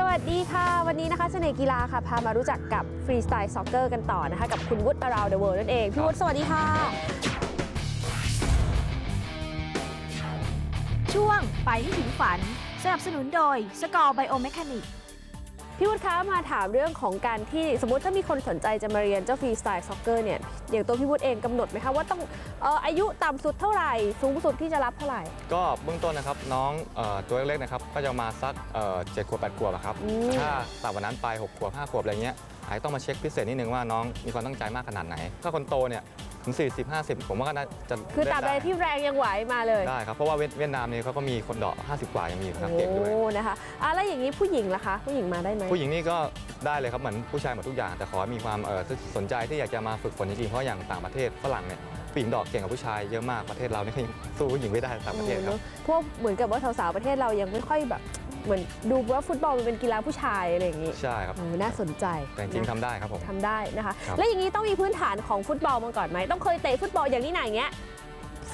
สวัสดีค่ะ วันนี้นะคะเสน่ห์กีฬาค่ะพามารู้จักกับฟรีสไตล์ซ็อกเกอร์กันต่อนะคะ กับคุณวุฒิ around the world นั่นเองพี่วุฒิสวัสดีค่ะ ช่วงไปให้ถึงฝัน สนับสนุนโดยสกอร์ไบโอเมคานิก พี่วุฒิคะมาถามเรื่องของการที่สมมติถ้ามีคนสนใจจะมาเรียนเจ้าฟรีสไตล์ซ็อกเกอร์เนี่ยอย่างตัวพี่วุฒิเองกำหนดไหมคะว่าต้องเอ่ออายุต่ำสุดเท่าไหร่ สูงสุดที่จะรับเท่าไหร่ ก็เบื้องต้นนะครับน้องเอ่อตัวเล็กๆนะครับก็จะมาสักเอ่อเจ็ดขวบแปดขวบอะครับอืมถ้าต่ำกว่านั้นไปหกขวบห้าขวบอะไรเงี้ยอาจจะต้องมาเช็คพิเศษนิดนึงว่าน้องมีความตั้งใจมากขนาดไหน ถ้าคนโตเนี่ย ถึง 40 50 ผมว่าก็น่าจะคือตราบใดเล่นที่แรงยังไหวมาเลย ได้ครับ เพราะว่าเวียดเวียดนามเนี่ยเขาก็มีคนเดาะ50 กว่ายังมีอยู่ครับเก่งด้วยโอ้นะคะอะแล้วอย่างนี้ผู้หญิงล่ะคะ ผู้หญิงมาได้ไหมผู้หญิงนี่ก็ได้เลยครับเหมือนผู้ชายหมดทุกอย่าง แต่ขอให้มีความเอ่อสนใจที่อยากจะมาฝึกฝนจริงๆเพราะอย่างต่างประเทศฝรั่งเนี่ยผู้หญิงเดอกเก่งกว่าผู้ชายเยอะมากประเทศเรานี่ก็ยังสู้ผู้หญิงไม่ได้ต่างประเทศครับเนอะเพราะเหมือนกับว่าสาวๆประเทศเรายังไม่ค่อยแบบ เหมือนดูว่าฟุตบอลมันเป็นกีฬาผู้ชายอะไรอย่างนี้ใช่ครับ โอ้น่าสนใจแต่จริงๆทำได้ครับผม ทำได้นะคะ ครับ แล้วอย่างนี้ต้องมีพื้นฐานของฟุตบอลมาก่อนไหมต้องเคยเตะฟุตบอลอย่างนี้ไหนอย่างเงี้ย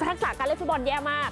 ทักษะการเล่นฟุตบอลแย่มาก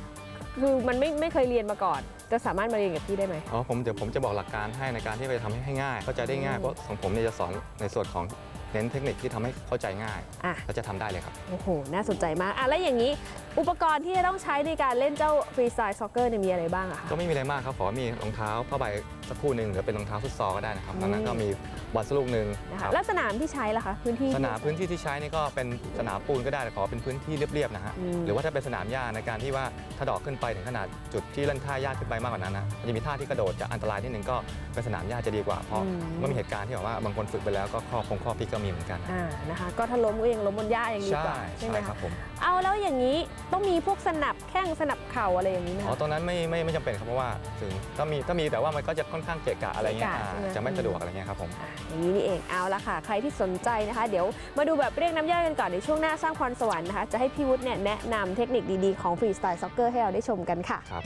คือมันไม่ไม่เคยเรียนมาก่อน จะสามารถมาเรียนกับพี่ได้ไหม อ๋อผมเดี๋ยวผมจะบอกหลักการให้ในการที่ไปทำให้ง่ายเข้าใจได้ง่ายอืมเพราะของผมเนี่ยจะสอนในส่วนของ เน้นเทคนิคที่ทำให้เข้าใจง่ายอะแล้วจะทำได้เลยครับ โอ้โห น่าสนใจมากอะแล้วอย่างนี้อุปกรณ์ที่จะต้องใช้ในการเล่นเจ้าฟรีสไตล์ซ็อกเกอร์เนี่ยมีอะไรบ้างอะคะก็ไม่มีอะไรมากครับขอให้มีรองเท้าผ้าใบสักคู่หนึ่งหรือเป็นรองเท้าฟุตซอลก็ได้นะครับอืมดังนั้นก็มีบอลสกลูกหนึ่งนะคคะรับแล้วสนามที่ใช้ล่ะคะพื้นที่สนามพื้นที่ที่ใช้นี่ก็เป็นสนามปูนก็ได้แต่ขอเป็นพื้นที่เรียบๆนะฮะอืมหรือว่าถ้าเป็นสนามหญ้าในการที่ว่าถ้าดอกขึ้นไปถึงขนาดจุดที่เล่นท่ายากขึ้นไปมากกว่านั้นนะมันจะมีท่าที่กระโดดจะอันตรายนิดนึงก็เป็นสนามหญ้าจะดีกว่าเพราะเมื่อมีเหตุการณ์ที่แบบว่าบางคนฝึกไปแล้วก็ข้อคงข้อพลิกก็มีเหมือนกัน อ่านะคะ ก็ถ้าล้มก็ยังล้มบนหญ้าอย่างดีใช่กว่าใช่ไหมใช่ครัคะบผมเอาแล้วอย่างนี้ต้องมีพวกสนับแข้งสนับเข่าอะไรอย่างนี้ไหมอ๋อคะตรงนั้นไม่ไม่ไม่จำเป็นครับเพราะว่าถึงก็มีก็มีแต่ว่ามันก็จะค่อนข้างเกะกะอะไรเงี้ยเกะกะอ่าใช่ไหมจะไม่สะดวกอะไรเงี้ยครับผมอะอย่างนี้นี่เองเอาละค่ะ ใครที่สนใจนะคะ เดี๋ยวมาดูแบบเรียกน้ำย่อยกันก่อนในช่วงหน้าสร้างพรสวรรค์นะคะจะให้พี่วุฒิเนี่ยแนะนำเทคนิคดีๆของฟรีสไตล์ซ็อกเกอร์ให้เราได้ชมกันค่ะครับ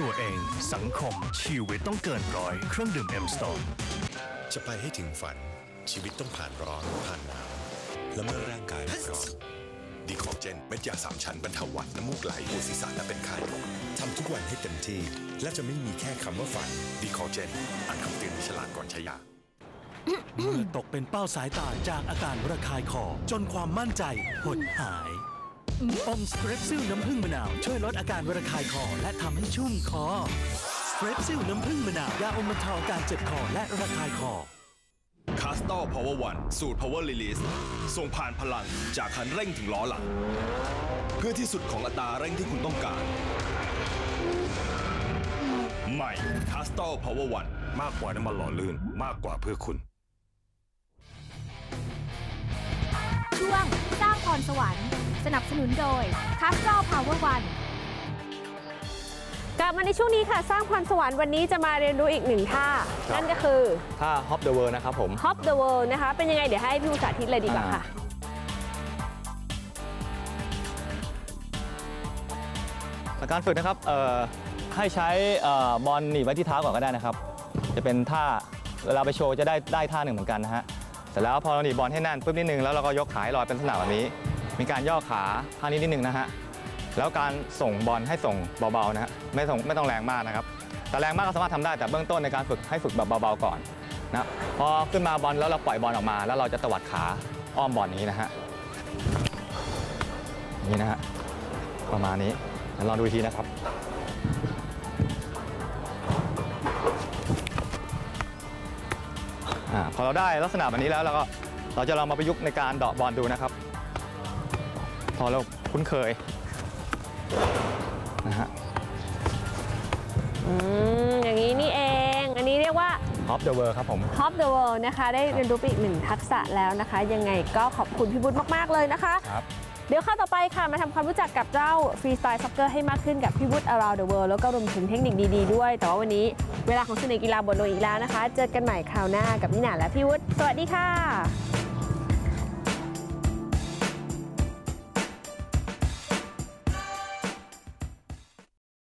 ตัวเองสังคมชีวิตต้องเกินร้อยเครื่องดื่ม M Stone จะไปให้ถึงฝันชีวิตต้องผ่านร้อนผ่านหนาวและเมื่อร่างกายมันร้อนดีคอเจนเม็ดยาสามชั้นบรรเทาหวัดน้ำมูกไหลปวดศีรษะและเป็นไข้ทำทุกวันให้เต็มที่ และจะไม่มีแค่คำว่าฝันดีคอเจนอ่านคำเตือนในฉลากก่อนใช้ยา เมื่อตกเป็นเป้าสายตาจากอาการระคายคอ จนความมั่นใจหดหายอมสเตรปซิลน้ำผึ้งมะนาว ช่วยลดอาการระคายคอและทำให้ชุ่มคอสเตรปซิลน้ำผึ้งมะนาวยาอมบรรเทาอาการเจ็บคอและระคายคอ c a s t o r Power One สูตร Power Release ส่งผ่านพลังจากคันเร่งถึงล้อหลัง เพื่อที่สุดของอัตราเร่งที่คุณต้องการ ใหม่ c a s t o r Power One มากกว่าน้ำมันหล่อลื่นมากกว่าเพื่อคุณ ช่วงสร้างพรสวรรค์ สนับสนุนโดยคาส t อ Power One กลับมาในช่วงนี้ค่ะสร้างพรสวรรค์วันนี้จะมาเรียนรู้อีกหนึ่งท่า ครับ นั่นก็คือถ้า Hop the World นะครับผม Hop the World นะคะเป็นยังไงเดี๋ยวให้พี่วุฒิสาธิตเลยดีกว่าค่ะ หลักการฝึกนะครับเอ่อให้ใช้เอ่อบอลหนีบไว้ที่เท้าก่อนก็ได้นะครับ จะเป็นท่าเวลาไปโชว์จะได้ได้ท่าหนึ่งเหมือนกันนะฮะ เสร็จแล้วพอเราหนีบอลให้แน่นปุ๊บนิดนึงแล้วเราก็ยกขาให้ลอยเป็นลักษณะแบบนี้ มีการย่อขาท่านี้นิดนึงนะฮะแล้วการส่งบอลให้ส่งเบาๆนะฮะไม่ส่งไม่ต้องแรงมากนะครับแต่แรงมากก็สามารถทำได้แต่เบื้องต้นในการฝึกให้ฝึกแบบเบาๆก่อนนะพอขึ้นมาบอลแล้วเราปล่อยบอลออกมา แล้วเราจะตวัดขาอ้อมบอลนี้นะฮะนี้นะฮะประมาณนี้เดี๋ยวลองดูทีนะครับาพอเราได้ลักษณะแบบนี้แล้วเราก็เราจะลองมาประยุกต์ในการเดาะบอลดูนะครับ พอเราคุ้นเคยนะฮะอืมอย่างนี้นี่เอง อันนี้เรียกว่าฮอปเดอะเวิร์ครับผม Hop the World นะคะ ได้เรียนรู้ไปอีกหนึ่งทักษะแล้วนะคะ ยังไงก็ขอบคุณพี่บุญมาก ๆ เลยนะคะ ครับ เดี๋ยวข้าต่อไปค่ะ มาทำความรู้จักกับเจ้าฟรีสไตล์ซ็อกเกอร์ให้มากขึ้นกับพี่วุฒิ around the world แล้วก็รวมถึงเทคนิคดีๆด้วย แต่ว่าวันนี้เวลาของเสน่ห์กีฬาบนโลกอีกแล้วนะคะ เจอกันใหม่คราวหน้ากับนิหนาและพี่วุฒิ สวัสดีค่ะ